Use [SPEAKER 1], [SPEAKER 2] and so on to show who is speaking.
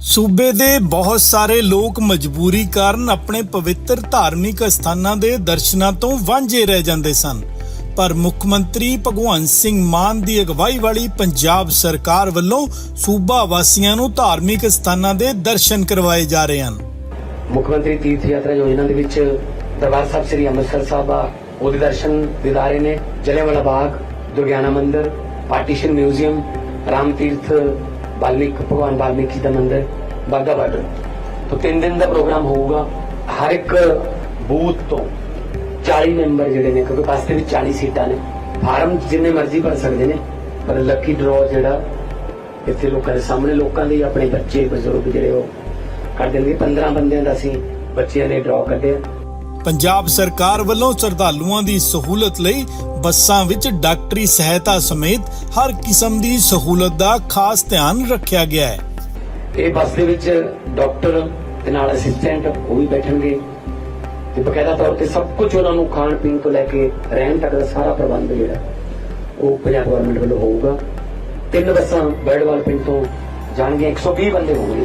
[SPEAKER 1] ਸੂਬੇ ਦੇ ਬਹੁਤ ਸਾਰੇ ਲੋਕ ਮਜਬੂਰੀ ਕਾਰਨ ਆਪਣੇ ਪਵਿੱਤਰ ਧਾਰਮਿਕ ਸਥਾਨਾਂ ਦੇ ਦਰਸ਼ਨਾਂ ਤੋਂ ਵਾਂਝੇ ਰਹਿ ਜਾਂਦੇ ਸਨ। ਪਰ ਮੁੱਖ ਮੰਤਰੀ ਭਗਵੰਤ ਸਿੰਘ ਮਾਨ ਦੀ ਅਗਵਾਈ ਵਾਲੀ ਪੰਜਾਬ ਸਰਕਾਰ ਵੱਲੋਂ ਸੂਬਾ ਵਾਸੀਆਂ ਨੂੰ ਧਾਰਮਿਕ ਸਥਾਨਾਂ ਦੇ ਦਰਸ਼ਨ ਕਰਵਾਏ ਜਾ ਰਹੇ ਹਨ।
[SPEAKER 2] ਮੁੱਖ ਮੰਤਰੀ ਤੀਰਥ ਯਾਤਰਾ ਯੋਜਨਾ ਦੇ ਵਿੱਚ ਦਰਬਾਰ ਸਾਹਿਬ ਸ੍ਰੀ ਅੰਮ੍ਰਿਤਸਰ ਸਾਹਿਬ ਆ। ਉਹਦੇ ਦਰਸ਼ਨ ਦਿਦਾਰੇ ਨੇ ਜਲਿਆਂਵਾਲਾ ਬਾਗ ਦੁਰਗਿਆਨਾ ਮੰਦਿਰ, ਪਾਰਟੀਸ਼ਨ ਮਿਊਜ਼ੀਅਮ, ਰਾਮ ਤੀਰਥ ਬਾਲਮੀਕ, ਭਗਵਾਨ ਬਾਲਮੀਕੀ ਦਾ ਮੰਦਿਰ, ਬਾਗਾ ਬਾਰਡਰ। ਤੋਂ ਤਿੰਨ ਦਿਨ ਦਾ ਪ੍ਰੋਗਰਾਮ ਹੋਊਗਾ, ਹਰ ਇੱਕ ਬੂਥ ਤੋਂ 40 ਮੈਂਬਰ ਜਿਹੜੇ ਨੇ, ਕਿਉਂਕਿ ਬੱਸ ਦੇ ਵਿੱਚ 40 ਸੀਟਾਂ ਨੇ। ਫਾਰਮ ਜਿੰਨੇ ਮਰਜ਼ੀ ਭਰ ਸਕਦੇ ਨੇ, ਪਰ ਲੱਕੀ ਡਰਾਅ ਜਿਹੜਾ ਇੱਥੇ ਲੋਕਾਂ ਦੇ ਸਾਹਮਣੇ, ਲੋਕਾਂ ਲਈ ਆਪਣੇ ਬੱਚੇ, ਬਜ਼ੁਰਗ ਜਿਹੜੇ ਉਹ ਕਰ ਦੇਣਗੇ। 15 ਬੰਦਿਆਂ ਦਾ ਅਸੀਂ ਬੱਚਿਆਂ ਦੇ ਡਰਾਅ ਕੱਢਿਆ
[SPEAKER 1] ਪੰਜਾਬ ਸਰਕਾਰ ਵੱਲੋਂ ਸ਼ਰਧਾਲੂਆਂ ਦੀ ਸਹੂਲਤ ਲਈ ਬੱਸਾਂ ਵਿੱਚ ਡਾਕਟਰੀ ਸਹਾਇਤਾ ਸਮੇਤ ਹਰ ਕਿਸਮ ਦੀ ਸਹੂਲਤ ਦਾ ਖਾਸ ਧਿਆਨ ਰੱਖਿਆ ਗਿਆ ਹੈ।
[SPEAKER 2] ਇਹ ਬੱਸ ਦੇ ਵਿੱਚ ਡਾਕਟਰ ਤੇ ਨਾਲ ਅਸਿਸਟੈਂਟ ਉਹ ਵੀ ਬੈਠਣਗੇ। ਤੇ ਬਕਾਇਦਾ ਤੌਰ ਤੇ ਸਭ ਕੁਝ ਉਹਨਾਂ ਨੂੰ ਖਾਣ ਪੀਣ ਤੋਂ ਲੈ ਕੇ ਰਹਿਣ ਤੱਕ ਦਾ ਸਾਰਾ ਪ੍ਰਬੰਧ ਜਿਹੜਾ, ਉਹ ਪੰਜਾਬ ਗਵਰਨਮੈਂਟ ਵੱਲੋਂ ਹੋਊਗਾ। ਤਿੰਨ ਬੱਸਾਂ ਬਰਡਵਾਲ ਪਿੰਡ ਤੋਂ ਜਾਣਗੀਆਂ 120 ਬੰਦੇ ਹੋਣਗੇ